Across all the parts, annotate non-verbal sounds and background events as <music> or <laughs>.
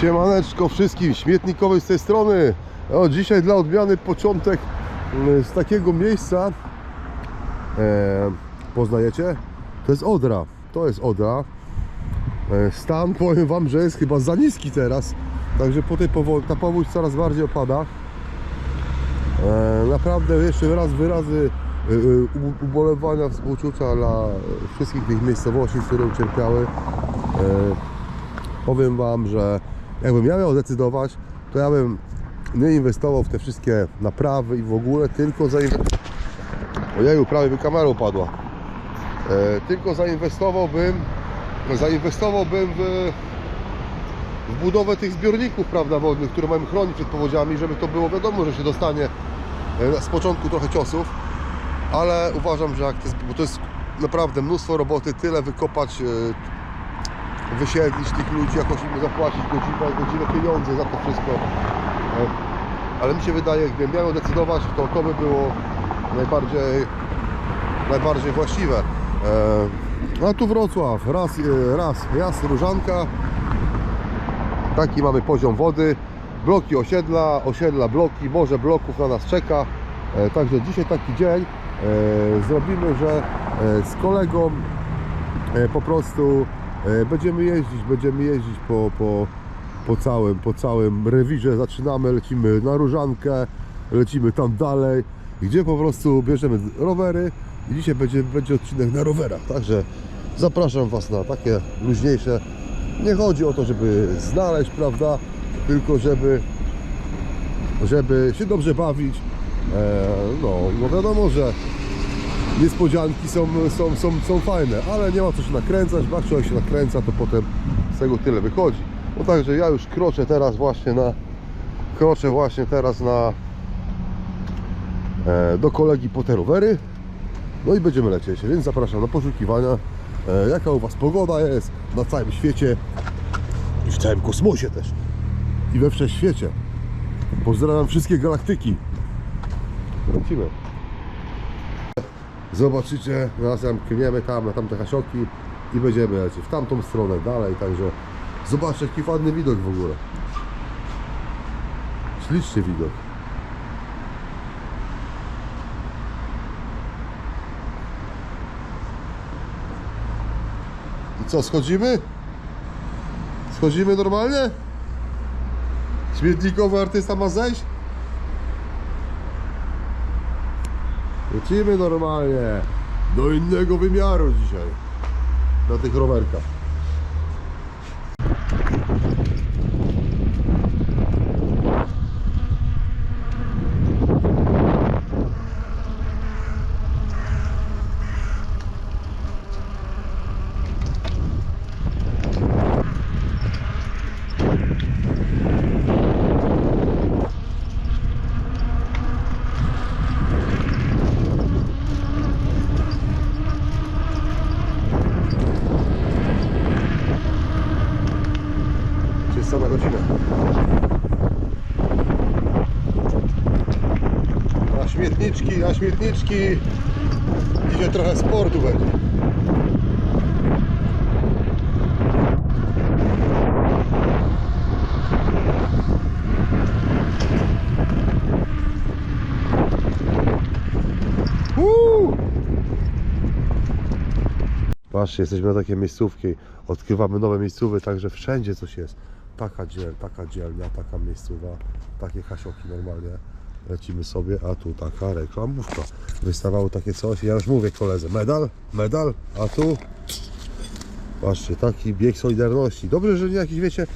Siemaneczko wszystkim, śmietnikowy z tej strony. Dzisiaj dla odmiany początek mm, z takiego miejsca. E, poznajecie? To jest Odra. To jest Odra. E, stan, powiem Wam, że jest chyba za niski teraz. Także po tej powo- ta powódź coraz bardziej opada. E, naprawdę jeszcze raz wyrazy e, e, ubolewania, współczucia dla wszystkich tych miejscowości, które ucierpiały. E, powiem Wam, że jakbym ja miał decydować, to ja bym nie inwestował w te wszystkie naprawy i w ogóle, tylko zainwestował. Ojeju, prawie by kamera upadła. E, tylko zainwestowałbym, zainwestowałbym w, w budowę tych zbiorników prawda, wodnych, które mamy chronić przed powodziami, żeby to było wiadomo, że się dostanie e, z początku trochę ciosów, ale uważam, że jak to jest, bo to jest naprawdę mnóstwo roboty, tyle wykopać, e, wysiedlić tych ludzi, jakoś im zapłacić godzinę, godzinę pieniądze za to wszystko. E, Ale mi się wydaje, gdybym miał decydować, to to by było najbardziej, najbardziej właściwe. E, A tu Wrocław, raz, e, raz jas Różanka, taki mamy poziom wody, bloki osiedla, osiedla bloki, morze bloków na nas czeka. Także dzisiaj taki dzień zrobimy, że z kolegą po prostu będziemy jeździć, będziemy jeździć po, po, po, całym, po całym rewirze. Zaczynamy, lecimy na Różankę, lecimy tam dalej, gdzie po prostu bierzemy rowery i dzisiaj będzie, będzie odcinek na rowerach. Także zapraszam Was na takie luźniejsze. Nie chodzi o to, żeby znaleźć, prawda, tylko żeby, żeby się dobrze bawić. E, no, no wiadomo, że niespodzianki są, są, są, są fajne, ale nie ma co się nakręcać, bo jak człowiek się nakręca, to potem z tego tyle wychodzi. No także ja już kroczę teraz właśnie na kroczę właśnie teraz na e, do kolegi po no i będziemy lecieć, więc zapraszam na poszukiwania. E, jaka u Was pogoda jest na całym świecie? I w całym kosmosie też. I we wszechświecie. Pozdrawiam wszystkie galaktyki. Lecimy Zobaczycie, razem kniemy tam na tamte hasioki i będziemy lecieć w tamtą stronę dalej, także zobaczcie jaki ładny widok w ogóle. Śliczny widok. I co, schodzimy? Schodzimy normalnie? Śmietnikowy artysta ma zejść? Lecimy normalnie do innego wymiaru dzisiaj na tych rowerkach. Czysta na godzinę. Na śmietniczki, na śmietniczki. Dzisiaj trochę sportu będzie. Patrzcie, jesteśmy na takiej miejscówki, odkrywamy nowe miejscówy, także wszędzie coś jest. Taka dziel, taka dzielnia, taka miejscowa, takie hasioki normalnie. Lecimy sobie, a tu taka reklamówka. Wystawało takie coś, ja już mówię koledze, medal, medal, a tu patrzcie, taki bieg Solidarności. Dobrze, że nie jakiś, wiecie,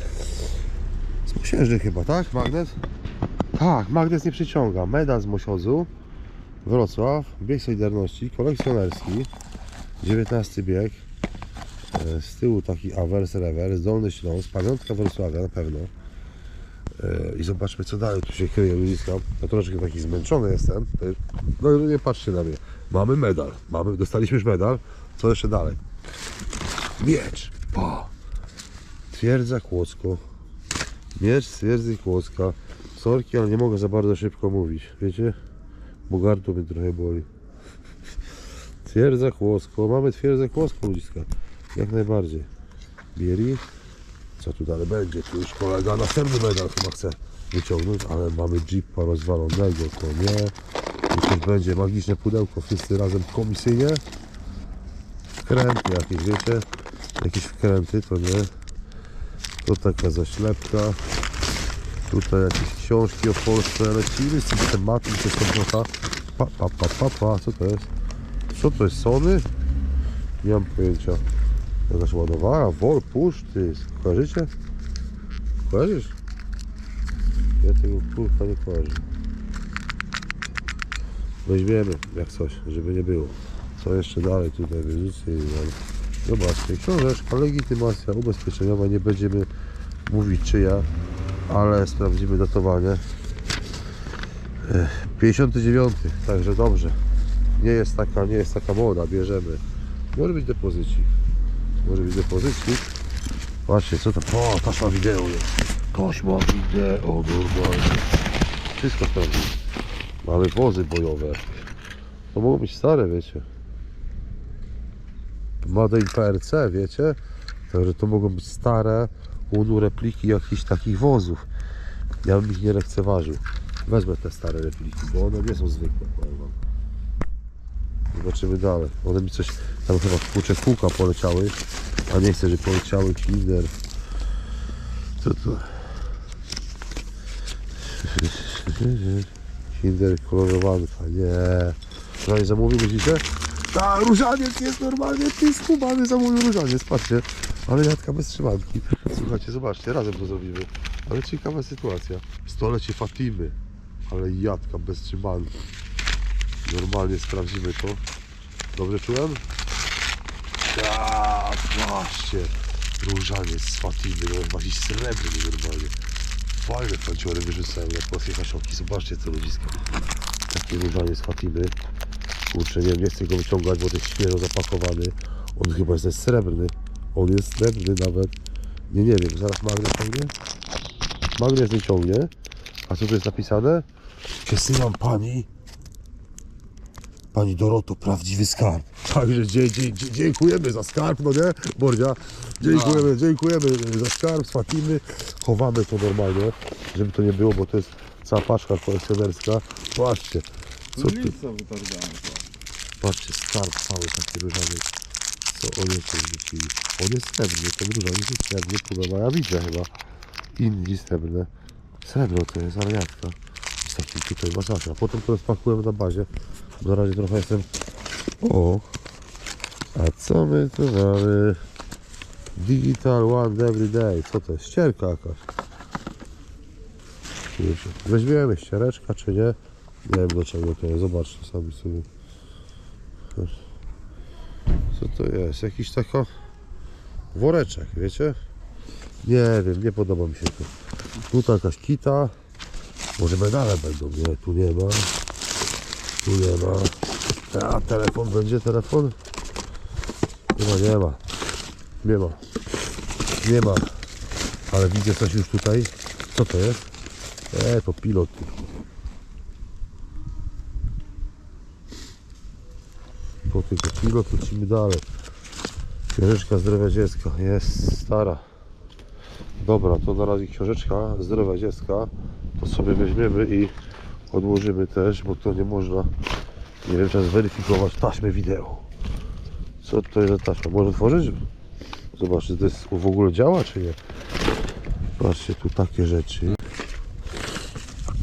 z chyba, tak? Magnes? Tak, magnes nie przyciąga. Medal z Mosiozu, Wrocław, bieg Solidarności, kolekcjonerski. 19 bieg. E, Z tyłu taki awers, rewers, Dolny Śląsk, pamiątka Wrocławia na pewno. E, I zobaczmy co dalej tu się kryje ludziska. Ja troszeczkę taki zmęczony jestem. też. No nie patrzcie na mnie. Mamy medal. Mamy, dostaliśmy już medal. Co jeszcze dalej? Miecz. O. Twierdza Kłodzko. Miecz twierdzy Kłodzka. Sorki, ale nie mogę za bardzo szybko mówić. Wiecie? Bo gardło mnie trochę boli. Twierdza Kłodzko. Mamy twierdzę Kłodzką ludziska. Jak najbardziej. Bieri. Co tu dalej będzie? Tu już kolega następny medal chyba chce wyciągnąć, ale mamy Jeepa rozwalonego, to nie. Tu też będzie magiczne pudełko, wszyscy razem komisyjnie. Wkręty jakieś, wiecie? Jakieś wkręty, to nie. To taka zaślepka. Tutaj jakieś książki o Polsce, lecimy z tym tematem, to jest sobota. Pa, pa, pa, pa, pa, co to jest? Co to jest, Sony? Nie mam pojęcia. Jakaś ładowarka, Wol, push, ty, kojarzycie? Kojarzysz? Ja tego kurwa nie kojarzę. Weźmiemy, jak coś, żeby nie było. Co jeszcze dalej tutaj wyrzucę mam. Zobaczcie, książeczka, legitymacja ubezpieczeniowa, nie będziemy mówić czyja, ale sprawdzimy datowanie. Ech, 59, także dobrze. Nie jest taka, nie jest taka moda, bierzemy. Może być depozycik. Może być depozycik. Patrzcie, co to? O, taśma wideo jest. Taśma wideo, normalnie. Wszystko sprawdzimy. Mamy wozy bojowe. To mogą być stare, wiecie. Made in PRC, wiecie? Także to mogą być stare unu repliki jakichś takich wozów. Ja bym ich nie lekceważył. Wezmę te stare repliki, bo one nie są zwykłe, powiem wam. Zobaczymy dalej. One mi coś tam chyba w kurcze kółka poleciały, a nie chcę, żeby poleciały Kinder. Co to? <laughs> Kinder kolorowanka, nie. No i zamówił, myślicie? Ta, różaniec jest normalnie, ty skubany zamówił różaniec, patrzcie. Ale jadka bez trzymanki. Słuchajcie, zobaczcie, razem to zrobimy. Ale ciekawa sytuacja. Stolecie Fatimy, ale jadka bez trzymanki. Normalnie sprawdzimy to. Dobrze czułem? Tak, właśnie. Różaniec z Fatimy, no jakiś srebrny normalnie. Fajne fanciory wyrzucają jak polskie hasioki. Zobaczcie co ludziska. Taki różaniec z Fatimy. Kurczę, nie, nie chcę go wyciągać, bo to jest świeżo zapakowany. On chyba jest srebrny. On jest srebrny nawet. Nie, nie wiem, zaraz magnes ciągnie. Magnes nie ciągnie. A co tu jest napisane? Przesyłam pani Pani Doroto, prawdziwy skarb. Także dzie, dzie, dzie, dziękujemy za skarb, no nie? Bordzia, dziękujemy, dziękujemy za skarb, spłacimy. Chowamy to normalnie, żeby to nie było, bo to jest cała paczka kolekcjonerska. Patrzcie, co tu, Lica wytargane. patrzcie, skarb cały taki różany. Co oni tu wrzucili? On jest srebrny, ten różaniec jest srebrny, podoba, ja widzę chyba. Indii srebrne. Srebro to jest, ale jak to? Taki tutaj masakra. Potem to rozpakujemy na bazie. Na razie trochę jestem... O! A co my tu mamy? Digital One Every Day. Co to jest? Ścierka jakaś. Weźmiemy ściereczka czy nie? Nie wiem do czego to jest. Zobaczcie sami sobie. Co to jest? Jakiś taka woreczek, wiecie? Nie wiem, nie podoba mi się to. Tutaj jakaś kita. Może medale będą, nie? Tu nie ma. Tu nie ma. A telefon będzie telefon? Chyba nie ma. Nie ma. Nie ma. Ale widzę coś już tutaj. Co to jest? E, to pilot. To tylko pilot, lecimy dalej. Książeczka zdrowia dziecka. Jest stara. Dobra, to na razie książeczka zdrowia dziecka. To sobie weźmiemy i odłożymy też, bo to nie można. Nie wiem, trzeba zweryfikować taśmę wideo. Co to jest za taśma? Może otworzyć? Zobaczcie, czy to jest, w ogóle działa, czy nie? Patrzcie, tu takie rzeczy.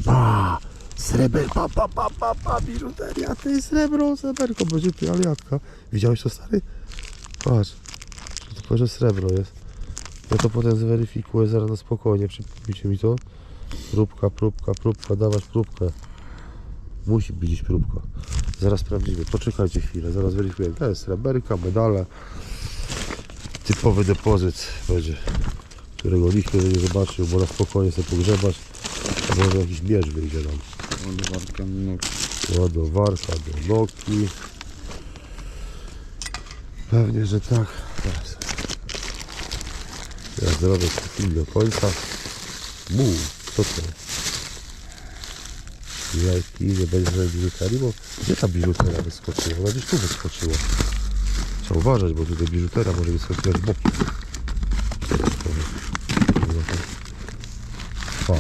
Pa! Sreber, pa, pa, pa, pa, pa, biżuteria, jest srebro, sreberko, będzie ty, ale jadka. Widziałeś to, stary? Patrz, tylko, że srebro jest. Ja to potem zweryfikuję, zaraz na spokojnie, przypomnijcie mi to. Próbka, próbka, próbka, dawać próbkę. Musi być próbka. Zaraz sprawdzimy. Poczekajcie chwilę, zaraz weryfikujemy. To jest sreberka, medale. Typowy depozyt będzie, którego nikt nie zobaczył, bo na spokojnie sobie pogrzebać. Może jakiś mierz wyjdzie nam. Ładowarka no, Ładowarka do Noki. Pewnie, że tak. Teraz. Ja zrobię film do końca. Mu, co to jest? Jajki, nie będzie biżuterii, bo gdzie ta biżuteria wyskoczyła? Ona gdzieś tu wyskoczyła. Trzeba uważać, bo tutaj biżuteria może wyskakiwać boki. Pa,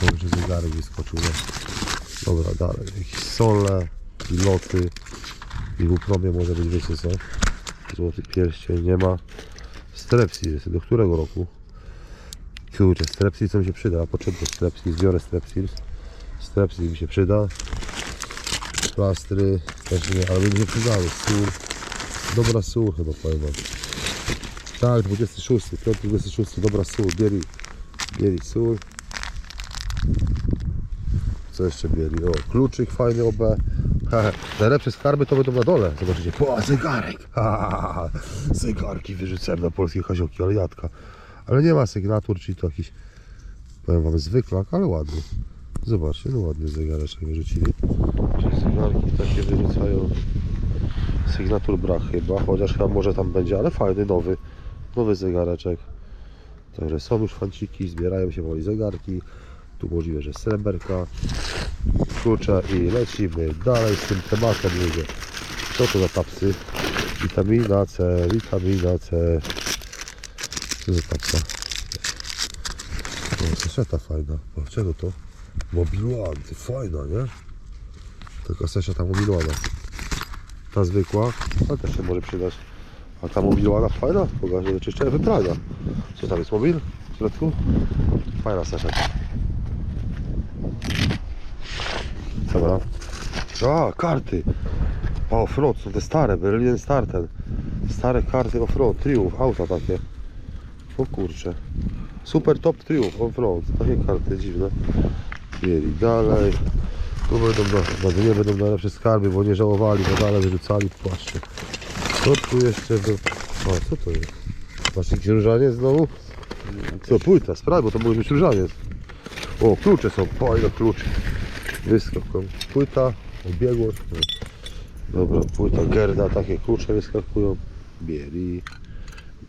to już zegarek wyskoczył. No. Dobra, dalej. Jakieś sole, i loty. I w upromie może być, wiecie co? Złoty pierścień nie ma. Strepsil jest. Do którego roku? Kurczę, strepsil co mi się przyda. Potrzebuję strepsil, zbiorę strepsil. Strepsil mi się przyda. Plastry też nie, ale mi się przydały. Sól. Dobra sól chyba powiem wam. Tak, 26, 5, 26, dobra sól, bieli, bieli sól. Co jeszcze bieli? O, kluczyk fajny OB. <laughs> Najlepsze skarby to będą na dole. Zobaczycie, po, zegarek. Ha, ha, ha. Zegarki wyrzucałem na polskie kazioki, ale jadka. Ale nie ma sygnatur, czyli to jakiś, powiem wam, zwyklak, ale ładny. Zobaczcie, no ładny zegareczek wyrzucili. Czyli zegarki takie wyrzucają. Sygnatur brak chyba, chociaż chyba może tam będzie, ale fajny, nowy, nowy zegareczek. Także są już fanciki, zbierają się woli zegarki. Tu możliwe, że sreberka, klucze i lecimy dalej z tym tematem ludzie. Co to za tapsy? Witamina C, witamina C. Co za tapsa? O, seszeta fajna. O, czego to? Mobiluan, ty fajna, nie? Taka seszeta mobiluana. Ta zwykła, ta też się może przydać. A ta mobiluana fajna? Pokażę do czyszczenia wyprania. Co tam jest mobil w środku? Fajna seszeta. Dobra. A, karty. A, offroad, są te stare, Berlin Star ten. Stare karty offroad, Triumph, auta takie. O kurcze. Super top Triumph, offroad. Takie karty dziwne. Mieli dalej. Tu będą na, dnie będą najlepsze skarby, bo nie żałowali, bo dalej wyrzucali. Patrzcie. Co tu jeszcze do... A, co to jest? Masz różaniec znowu? Co, płyta, sprawdź, bo to może być różaniec. O, klucze są, fajne klucze. Wyskakują. Płyta, odbiegłość. No. Dobra, płyta Gerda, takie klucze wyskakują. Bieli,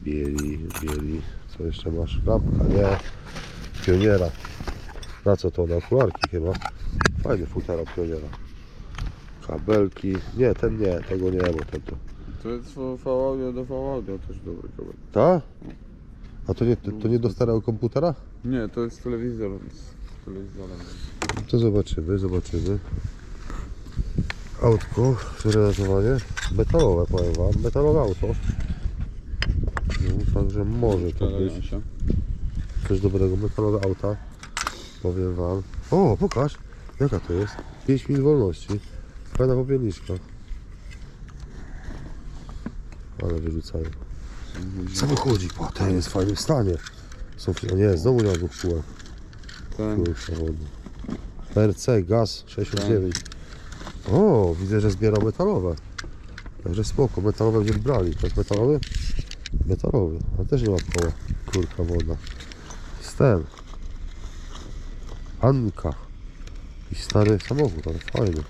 bieli, bieli. Co jeszcze masz? Lampka, nie. Pioniera. Na co to? Na okularki chyba. Fajny futera pioniera. Kabelki. Nie, ten nie, tego nie, bo ten to. To jest V-Audio do V-Audio też dobry kabel. Ta? A to nie, to nie do starego komputera? Nie, to jest telewizor z telewizorem. To zobaczymy, zobaczymy. Autko, relatowanie. Metalowe powiem wam, metalowe auto. Także może to być się. coś dobrego, metalowe auta. Powiem wam. O, pokaż! Jaka to jest? 5 mil wolności. Fajna popielniczka. Ale wyrzucają. Samochodzik, o, ten jest w fajnym stanie. Są, o nie, znowu nie Kurczę, wodny. PRC, gaz 69. O, widzę, że zbierał metalowe. Także spoko, metalowe będziemy brali. To jest metalowy? Metalowy, ale też nie ma koła. Kurka woda. Stem. Anka. I stary samochód, ale fajny.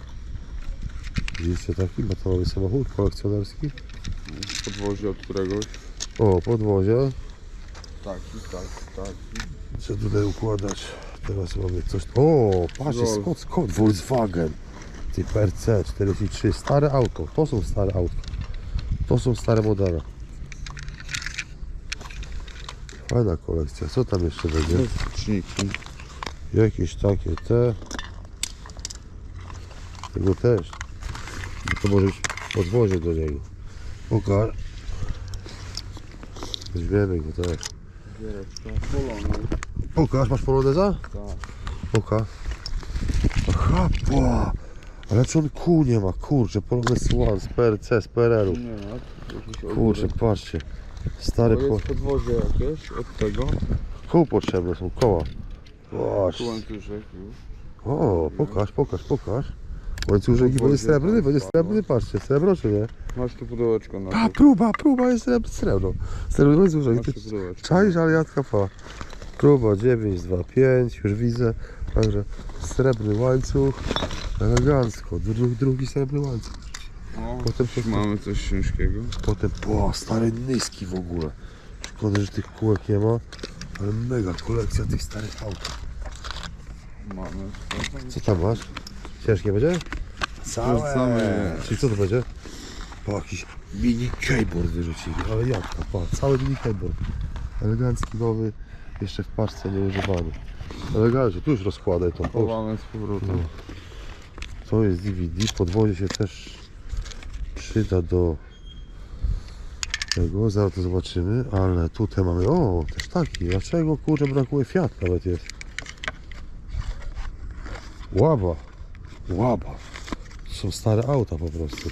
Widzicie taki metalowy samochód kolekcjonerski? podwozie od któregoś. O, podwozie. Tak, tak, tak. Co tutaj układać? Teraz mamy coś. O, patrzcie, Golf. Scott, Scott, Volkswagen. Ty PRC 43, stare auto. To są stare auto. To są stare modele. Fajna kolekcja. Co tam jeszcze będzie? Liczniki. Jakieś takie te. Tego też. To może być podwozie do niego. Pokaż. Weźmiemy go też. Polony. Pokaż, masz poloneza? Tak. Oka. Aha, po. Ale czy on kół nie ma? Kurczę, Polonez One z PRC, z PRL-u. Nie ma. Jakiś Kurczę, patrzcie. Stary po... jest podwozie jakieś od tego. kół potrzebne są, koła. Patrz. łańcuszek już. O, pokaż, pokaż, pokaż. Łańcuszek i będzie Podwozie, srebrny, tak, będzie tak, srebrny, patrzcie, srebro czy nie? Masz tu pudełeczko na A, to. próba, próba jest srebro, srebro. Srebrny łańcuszek. Masz Ty pudełeczko. czaisz, ale jadka fa. Próba 9, 2, 5, już widzę. Także srebrny łańcuch. Elegancko, drugi, drugi srebrny łańcuch. O, Potem coś mamy coś ciężkiego. Potem, po, stare nyski w ogóle. Szkoda, że tych kółek nie ma, ale mega kolekcja tych starych aut. Mamy. Co tam masz? Ciężkie będzie? Całe. Czyli co to będzie? Po jakiś mini keyboard wyrzucili, ale jak to? Pa, cały mini keyboard. Elegancki, nowy. Jeszcze w paczce nieużywany. Elegancko, tu już rozkładaj to. O, Chowane z powrotem. To jest DVD, podwozie się też przyda do tego, zaraz to zobaczymy, ale tutaj mamy, o, też taki, dlaczego kurczę brakuje Fiat nawet jest. Łaba, łaba, to są stare auta po prostu.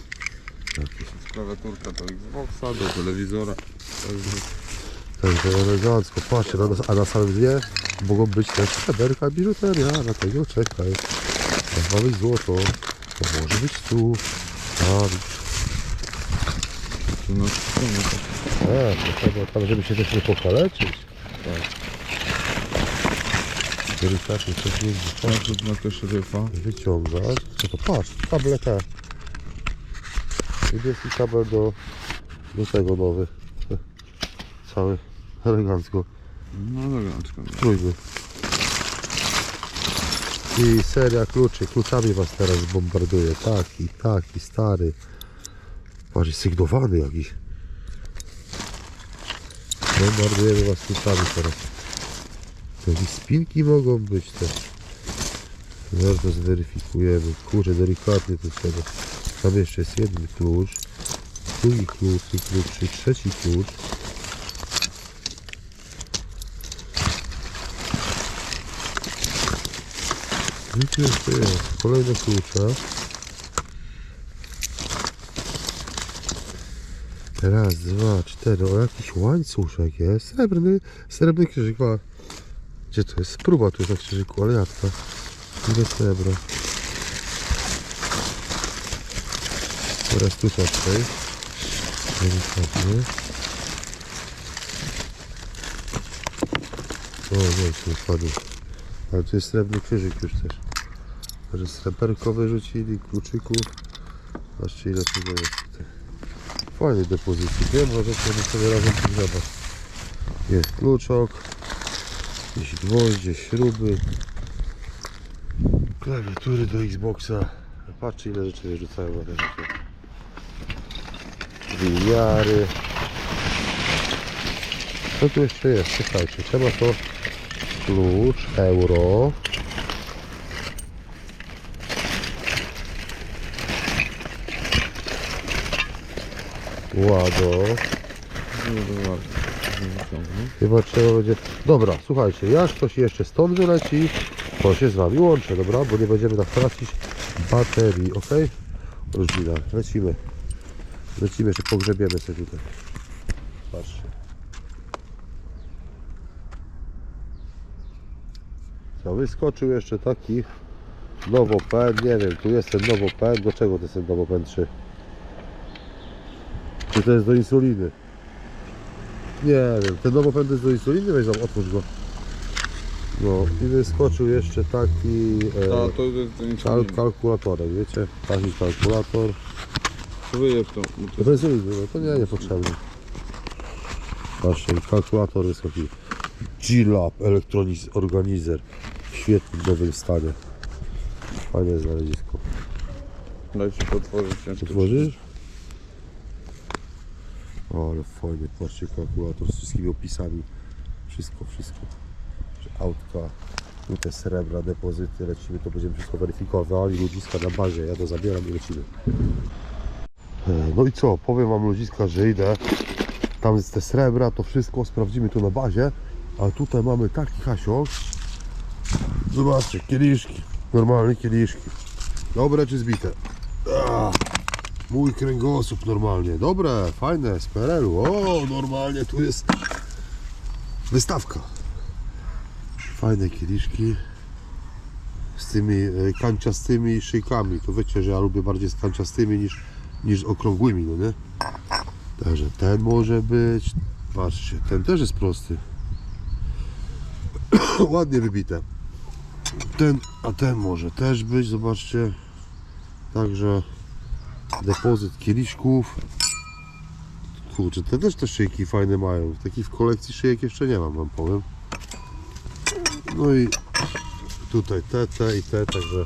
Jakieś. Klawiaturka do Xboxa, do telewizora. Także elegancko, patrzcie, a na samym dnie mogą być też sreberka, biżuteria, dlatego czekaj. Jak ma być złoto, to może być tu, tam, tu na stronie. A, to trzeba tam, żeby się też nie pokaleczyć. Tak. Delikatnie coś nie Patrz na też ryfa. wyciągać. No to patrz, kable te. Niebieski kabel do, do tego nowy. <laughs> Cały elegancko. No elegancko. no. I seria kluczy. Kluczami was teraz bombarduje. Taki, taki, stary. Patrz, sygnowany jakiś. Bombardujemy was kluczami teraz. Jakieś spinki mogą być też. Zaraz to zweryfikujemy. Kurczę, delikatnie to trzeba. Tam jeszcze jest jeden klucz. Drugi klucz, klucz, i trzeci klucz. Nic jeszcze jest. Kolejne klucze. Raz, dwa, cztery. O, jakiś łańcuszek jest. Srebrny, srebrny krzyżyk. A, Gdzie to jest? Próba tu jest na krzyżyku, ale jadka. Ile srebra. Teraz tu przejść. Delikatnie. O, nie, tu wpadł. Ale to jest srebrny krzyżyk już też. Także sreberko wyrzucili, kluczyków. Patrzcie ile tego jest tutaj. Fajny depozycji. Wiem, możecie sobie razem pogrzebać. Jest kluczok. Jakieś gwoździe, śruby. Klawiatury do Xboxa. Patrzcie ile rzeczy wyrzucają na te rzeczy. Co tu jeszcze jest? Czekajcie, trzeba to klucz, euro. Łado. Chyba trzeba będzie... Dobra, słuchajcie, jak ktoś jeszcze stąd wyleci, to się z Wami łączę, dobra? Bo nie będziemy tak tracić baterii, ok? Rodzina, lecimy. Lecimy, jeszcze pogrzebiemy sobie tutaj. Patrzcie. Co, wyskoczył jeszcze taki nowopen, nie wiem, tu jest ten nowopen, do czego to jest ten nowopen 3? Czy to jest do insuliny? Nie wiem, ten nowopen to jest do insuliny, weź tam, otwórz go. No i wyskoczył jeszcze taki e, Ta, to jest nic kal kalkulatorek, wiecie? Taki kalkulator. Wyjeb to. bo No to to jest inny, no to nie, niepotrzebny. Patrzcie, kalkulator jest taki G-Lab Electronics Organizer w świetnym, nowym stanie. Fajne znalezisko. Dajcie potworzyć. Otworzysz? O, ale fajny, patrzcie, kalkulator z wszystkimi opisami. Wszystko, wszystko. Autka, te srebra, depozyty, lecimy, to będziemy wszystko weryfikowali. Ludziska na bazie, ja to zabieram i lecimy. E, No i co, powiem wam ludziska, że idę. Tam jest te srebra, to wszystko sprawdzimy tu na bazie. A tutaj mamy taki hasiok. Zobaczcie, kieliszki. Normalne kieliszki. Dobre czy zbite? Ah. Mój kręgosłup normalnie. Dobre, fajne, z PRL-u. O, normalnie tu jest wystawka. Fajne kieliszki z tymi e, kanciastymi szyjkami. To wiecie, że ja lubię bardziej z kanciastymi niż, niż z okrągłymi, no nie? Także ten może być. Patrzcie, ten też jest prosty. <coughs> Ładnie wybite. Ten, a ten może też być, zobaczcie. Także depozyt kieliszków. Kurczę, te też te szyjki fajne mają. Takich w kolekcji szyjek jeszcze nie mam, wam powiem. No i tutaj te, te i te, także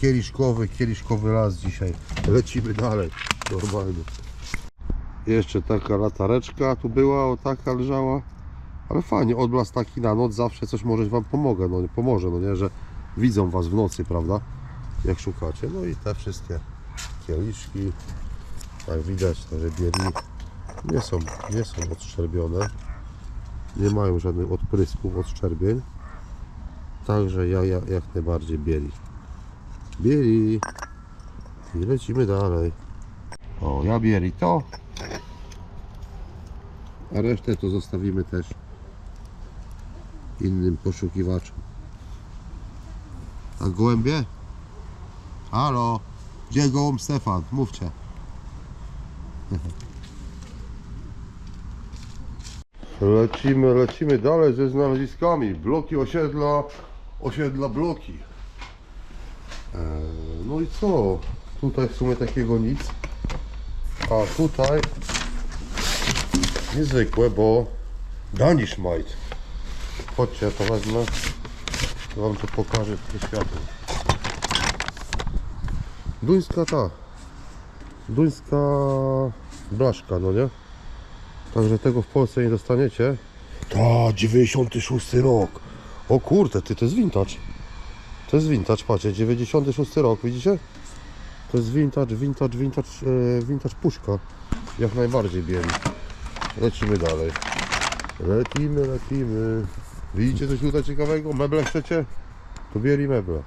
kieliszkowy, kieliszkowy las dzisiaj. Lecimy dalej, normalnie. Jeszcze taka latareczka tu była, o taka leżała. Ale fajnie, odblask taki na noc zawsze coś może Wam pomogę, no, pomoże, no nie, że widzą Was w nocy, prawda? Jak szukacie. No i te wszystkie kieliszki, jak widać, to że bieli nie są, nie są odszczerbione. Nie mają żadnych odprysków, odszczerbień. Także ja, ja jak najbardziej bieli. Bieli. I lecimy dalej. O, ja bieli to. A resztę to zostawimy też innym poszukiwaczom. A gołębie? Halo, gdzie gołąb Stefan? Mówcie. Lecimy, lecimy dalej ze znaleziskami. Bloki osiedla, osiedla bloki. Eee, no i co? Tutaj w sumie takiego nic. A tutaj niezwykłe, bo Danish Might. Chodźcie, ja to wezmę. Wam to pokażę w światło. Duńska ta. Duńska blaszka, no nie? Także tego w Polsce nie dostaniecie. Ta, 96 rok. O kurde, ty, to jest vintage. To jest vintage, patrzcie, 96 rok, widzicie? To jest vintage, vintage, vintage, e, vintage puszka. Jak najbardziej bieli. Lecimy dalej. Lecimy, lecimy. Widzicie coś tutaj ciekawego? Meble chcecie? To bieli meble.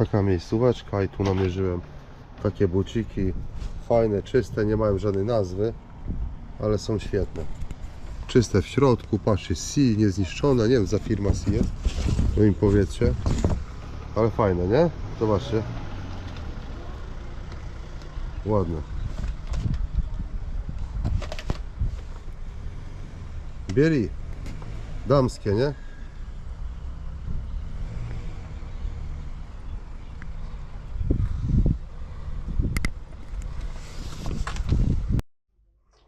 Taka miejscóweczka i tu namierzyłem takie buciki. Fajne, czyste, nie mają żadnej nazwy, ale są świetne. Czyste w środku, patrzcie, C niezniszczone, nie wiem za firma C jest, to im powiedzcie. Ale fajne, nie? Zobaczcie. Ładne. Bieli. Damskie, nie?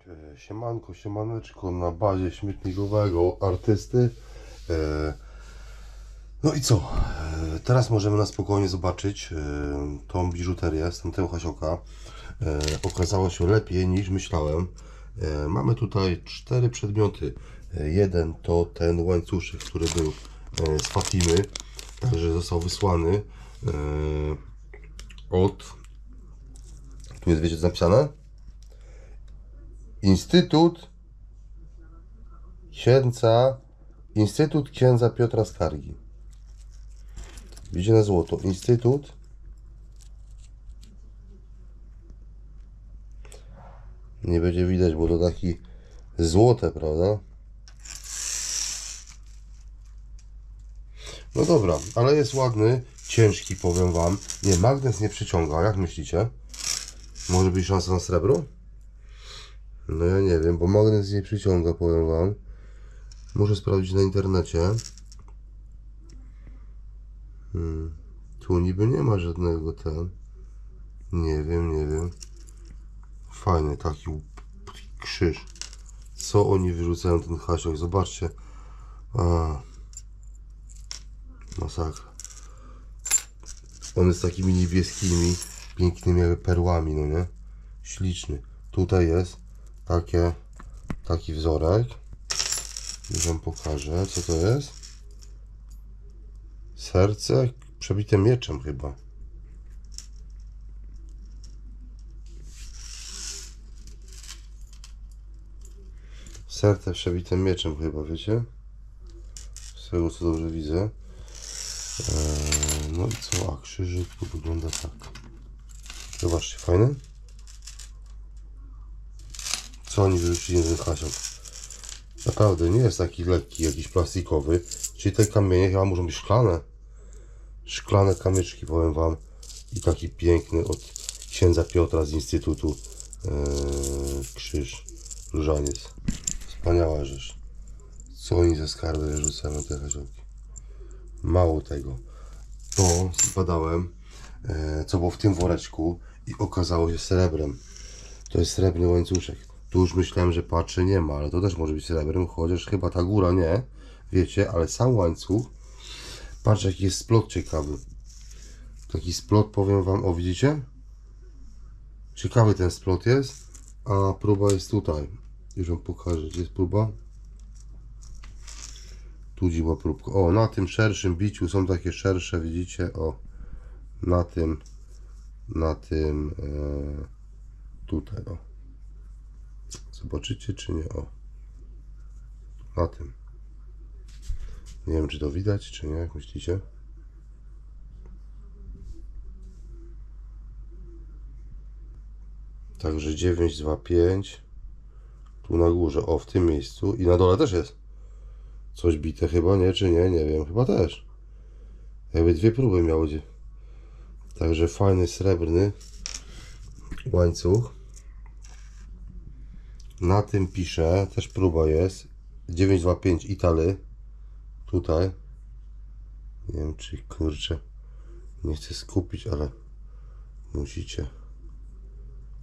E, Siemanko, na bazie śmietnikowego artysty. E, No i co? E, Teraz możemy na spokojnie zobaczyć e, tą biżuterię z tamtego hasioka. Okazało się lepiej niż myślałem. Mamy tutaj cztery przedmioty. Jeden to ten łańcuszek, który był z Fatimy, także został wysłany od. Tu jest wiecie co napisane? Instytut księdza Instytut księdza Piotra Skargi. Widzicie na złoto. Instytut nie będzie widać, bo to taki złote, prawda? No dobra, ale jest ładny, ciężki, powiem wam. Nie, magnes nie przyciąga, jak myślicie? Może być szansa na srebro? No ja nie wiem, bo magnes nie przyciąga, powiem wam. Muszę sprawdzić na internecie. Hmm. Tu niby nie ma żadnego ten. Nie wiem, nie wiem. Fajny taki krzyż. Co oni wyrzucają ten hasiok? Zobaczcie. A. Masakra. On jest takimi niebieskimi, pięknymi jakby perłami, no nie? Śliczny. Tutaj jest takie, taki wzorek. Już wam pokażę, co to jest. Serce przebite mieczem chyba. Serce przebite mieczem chyba, wiecie? Z tego co dobrze widzę. Eee, no i co? A krzyżyk tu wygląda tak. Zobaczcie, fajne? Co oni wyrzucili ten hasiok? Naprawdę nie jest taki lekki, jakiś plastikowy. Czyli te kamienie chyba muszą być szklane. Szklane kamyczki, powiem wam. I taki piękny od księdza Piotra z Instytutu eee, krzyż, różaniec. Wspaniała rzecz. Co oni ze skarby wyrzucają te hasioki? Mało tego. To zbadałem, e, co było w tym woreczku i okazało się srebrem. To jest srebrny łańcuszek. Tu już myślałem, że patrzy nie ma, ale to też może być srebrem, chociaż chyba ta góra nie, wiecie, ale sam łańcuch, patrz jaki jest splot ciekawy. Taki splot powiem wam, o widzicie? Ciekawy ten splot jest. A próba jest tutaj. Już wam pokażę, gdzie jest próba. Tu gdzie ma próbka. O, na tym szerszym biciu są takie szersze, widzicie? O, na tym, na tym, e, tutaj, o. Zobaczycie czy nie? O, na tym. Nie wiem, czy to widać, czy nie, jak myślicie? Także 9, 2, 5. Tu na górze, o w tym miejscu. I na dole też jest. Coś bite chyba, nie? Czy nie? Nie wiem, chyba też. Jakby dwie próby gdzie- Także fajny, srebrny łańcuch. Na tym piszę, też próba jest. 925 Italy. Tutaj. Nie wiem, czy kurczę. Nie chcę skupić, ale musicie.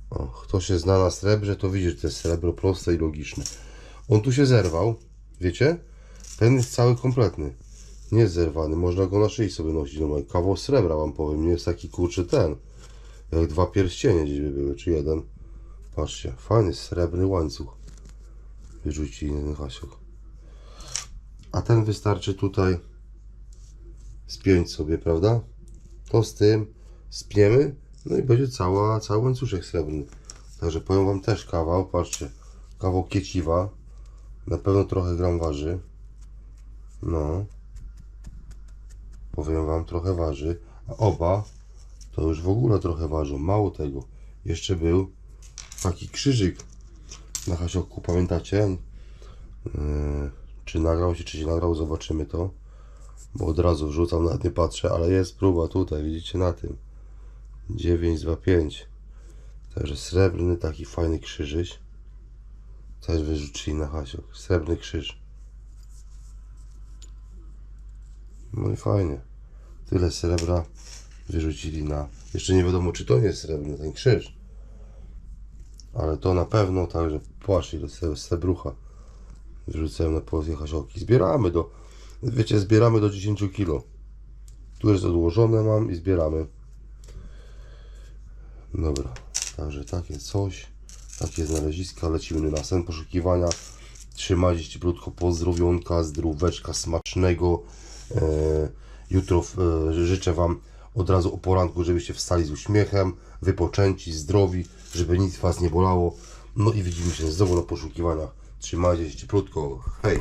O, kto się zna na srebrze, to widzi, że to jest srebro proste i logiczne. On tu się zerwał, wiecie? Ten jest cały kompletny. Nie jest zerwany, można go na szyi sobie nosić normalnie. Kawał srebra wam powiem, nie jest taki kurczy ten. Jak dwa pierścienie gdzieś by były, czy jeden. Patrzcie, fajny srebrny łańcuch. Wyrzuci jeden hasiok. A ten wystarczy tutaj spiąć sobie, prawda? To z tym spiemy, no i będzie cała, cały łańcuszek srebrny. Także powiem wam też kawał, patrzcie, kawał kieciwa. Na pewno trochę gram waży. No. Powiem wam, trochę waży. A oba to już w ogóle trochę ważą. Mało tego. Jeszcze był taki krzyżyk na hasioku, pamiętacie? Yy, czy nagrał się, czy się nagrał, zobaczymy to. Bo od razu wrzucam, nawet nie patrzę, ale jest próba tutaj, widzicie na tym. 925. Także srebrny taki fajny krzyżyś. Też wyrzucili na hasiok. Srebrny krzyż. No i fajnie. Tyle srebra wyrzucili na. Jeszcze nie wiadomo, czy to nie jest srebrny ten krzyż. Ale to na pewno, także płaszcz ile se- srebrucha. Wyrzucałem na polskie hasioki. Zbieramy do. Wiecie, zbieramy do 10 kg. Tu jest odłożone mam i zbieramy. Dobra, także takie coś, takie znaleziska, lecimy na sen poszukiwania. Trzymajcie się cieplutko, pozdrowionka, zdróweczka, smacznego. E, jutro e, życzę Wam od razu o poranku, żebyście wstali z uśmiechem, wypoczęci, zdrowi, żeby nic Was nie bolało. No i widzimy się znowu na poszukiwaniach. Trzymajcie się cieplutko, hej!